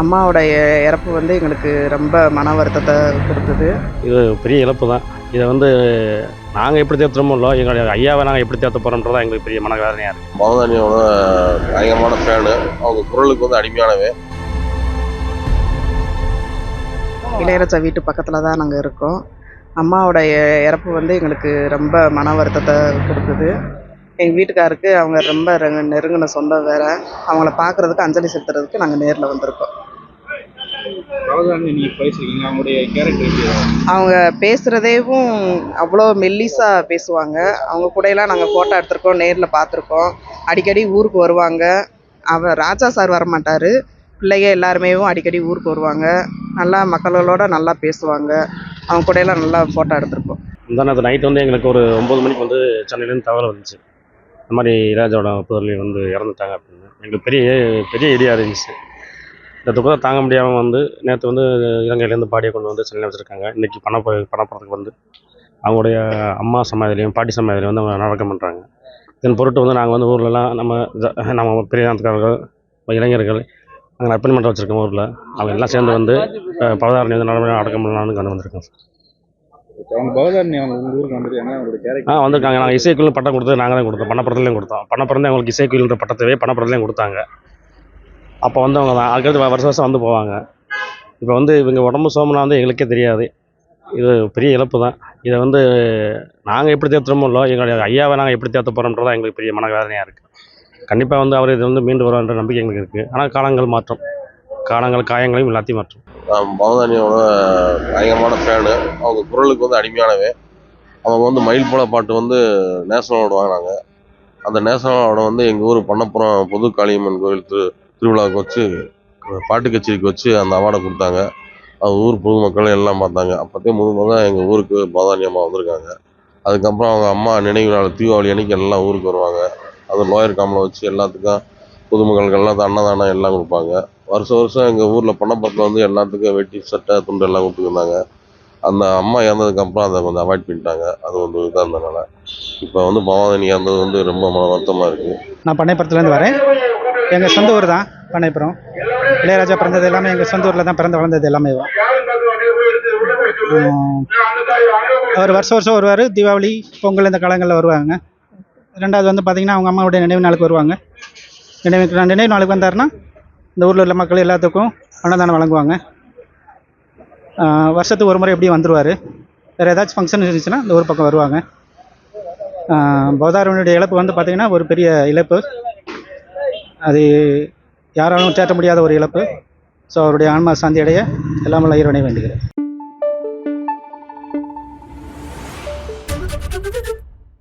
அம்மாவோட இறப்பு வந்து எங்களுக்கு ரொம்ப மன வருத்தத்தை கொடுக்குது இது பெரிய இழப்பு தான். இதை வந்து நாங்கள் எப்படி தேர்த்துறோமோ இல்லை எங்களுடைய ஐயாவை நாங்கள் எப்படி தேர்த்த போகிறோன்றதான் எங்களுக்கு பெரிய மன வேதனையாக இருக்குது பவதானியோட பயங்கரமான ஃபேனு அவங்க குரலுக்கு வந்து அடிமையானவே. இளையராஜா வீட்டு பக்கத்தில் தான் நாங்கள் இருக்கோம். அம்மாவோட இறப்பு வந்து எங்களுக்கு ரொம்ப மன வருத்தத்தை கொடுக்குது எங்கள் வீட்டுக்காருக்கு அவங்க ரொம்ப நெருங்கின சொந்தம் வேற. அவங்கள பார்க்கறதுக்கு அஞ்சலி செலுத்துறதுக்கு நாங்கள் நேரில் வந்திருக்கோம் பவதாரணி நீங்கள் பேசியிருக்கீங்க அவங்களுடைய கேரக்டர் எப்படி இருக்கும்? அவங்க பேசுகிறதேவும் அவ்வளோ மெல்லிஸாக பேசுவாங்க. அவங்க கூடயெல்லாம் நாங்கள் ஃபோட்டோ எடுத்திருக்கோம் நேரில் பார்த்துருக்கோம். அடிக்கடி ஊருக்கு வருவாங்க. அவர் ராஜா சார் வரமாட்டார். பிள்ளைங்க எல்லாருமேவும் அடிக்கடி ஊருக்கு வருவாங்க. நல்லா மக்களோட நல்லா பேசுவாங்க. அவங்க கூடயெல்லாம் நல்லா ஃபோட்டோ எடுத்திருக்கோம். இந்த நேரத்து நைட் வந்து எங்களுக்கு ஒரு ஒம்பது மணிக்கு வந்து சென்னையிலேருந்து தகவல் வந்துச்சு. இந்த மாதிரி இளையராஜாவோட புதல்வி வந்து இறந்துட்டாங்க அப்படின்னு. எங்களுக்கு பெரிய பெரிய இடியாக இருந்துச்சு. இந்த துக்கத்தை தாங்க முடியாமல் வந்து நேற்று வந்து இலங்கையிலேருந்து பாடியை கொண்டு வந்து சென்னையில் வச்சுருக்காங்க. இன்றைக்கி பண பணப்படுறதுக்கு வந்து அவங்களுடைய அம்மா சமாதிலையும் பாட்டி சமாதிலையும் வந்து அவங்க நடக்கம் பண்ணுறாங்க இதன் பொருட்டு வந்து நாங்கள் வந்து ஊர்லலாம் நம்ம நம்ம பெரியாந்தக்காரர்கள் இளைஞர்கள் நாங்கள் நற்பணி மன்றம் வச்சுருக்கோம் ஊரில். அவங்க எல்லாம் சேர்ந்து வந்து பவதாரணி வந்து நடவடிக்கை அடக்கம் பண்ணலாம்னு கொண்டு வந்திருக்கோம். ஆ வந்திருக்காங்க. நாங்கள் இசைக்குழு பட்டம் கொடுத்து நாங்கள் தான் கொடுத்தோம். பணப்படத்துலையும் கொடுத்தோம். பணப்படத்தை அவங்களுக்கு இசைக்குழுன்ற பட்டத்தவே பணப்படத்துலையும் கொடுத்தாங்க. அப்போ வந்து அவங்க தான். அதுக்கடுத்து வருஷம் வருஷம் வந்து போவாங்க. இப்போ வந்து இவங்க உடம்பு சோமனா வந்து எங்களுக்கே தெரியாது. இது பெரிய இழப்பு தான். இதை வந்து நாங்கள் எப்படி தேர்த்துறோமோ இல்லை எங்களுடைய ஐயாவை நாங்கள் எப்படி தேர்த்த போகிறோன்றதான் எங்களுக்கு பெரிய மனவேதனையாக இருக்குது கண்டிப்பாக வந்து அவர் இது வந்து மீண்டு வருவார்ன்ற நம்பிக்கை எங்களுக்கு இருக்குது ஆனால் காலங்கள் மாற்றம். காலங்கள் காயங்களையும் எல்லாத்தையும் மாற்றும். நான் பவதானியோட பயங்கரமான ஃபேனு அவங்க குரலுக்கு வந்து அடிமையானவே. அவங்க வந்து மயில் போல பாட்டு வந்து நேஷனல் அவார்டு வாங்கினாங்க. அந்த நேஷனல் அவார்டை வந்து எங்கள் ஊர் பண்ணப்புறம் புது காளியம்மன் கோவில் திரு திருவிழாவுக்கு வச்சு பாட்டு கச்சேரிக்கு வச்சு அந்த அவார்டை கொடுத்தாங்க. அது ஊர் பொதுமக்கள் எல்லாம் பார்த்தாங்க. அப்போதே முத முத எங்கள் ஊருக்கு பவதானி அம்மா வந்திருக்காங்க. அதுக்கப்புறம் அவங்க அம்மா நினைவு நாள் தீபாவளி அன்னைக்கு எல்லாம் ஊருக்கு வருவாங்க. அது லோயர் காமில் வச்சு எல்லாத்துக்கும் பொதுமக்களுக்கெல்லாம் அன்னதானம் எல்லாம் கொடுப்பாங்க. வருஷம் வருஷம் எங்கள் ஊரில் பணப்பத்தில் வந்து எல்லாத்துக்கும் வெட்டி சட்டை துண்டு எல்லாம் கொடுத்துருந்தாங்க அந்த அம்மா இறந்ததுக்கப்புறம் அதை கொஞ்சம் அவாய்ட் பண்ணிட்டாங்க. அது வந்து இதாக இருந்தனால இப்போ வந்து பவானி இறந்தது வந்து ரொம்ப வருத்தமாக இருக்குது நான் பண்ணைப்புறத்துலேருந்து வரேன். எங்கள் சொந்த ஊர் தான் பண்ணைப்புறம் இளையராஜா பிறந்தது எல்லாமே எங்கள் சொந்த ஊரில் தான் பிறந்து வளர்ந்தது எல்லாமே அவர் வருஷம் வருஷம் வருவார். தீபாவளி பொங்கல் இந்த காலங்களில் வருவாங்க. ரெண்டாவது வந்து பார்த்திங்கன்னா அவங்க அம்மாவுடைய நினைவு நாளுக்கு வருவாங்க. நினைவு நினைவு நாளுக்கு வந்தாருன்னா இந்த ஊரில் உள்ள மக்கள் எல்லாத்துக்கும் அன்னதானம் வழங்குவாங்க. வருஷத்துக்கு ஒரு முறை எப்படியும் வந்துடுவார் வேறு ஏதாச்சும் ஃபங்க்ஷன் இருந்துச்சுன்னா இந்த ஊர் பக்கம் வருவாங்க. பௌதாரவனுடைய இழப்பு வந்து பார்த்திங்கன்னா ஒரு பெரிய இழப்பு. அது யாராலும் தேற்ற முடியாத ஒரு இழப்பு. ஸோ அவருடைய ஆன்மா சாந்தி அடைய எல்லாம் இறைவனை வேண்டுகிறேன்.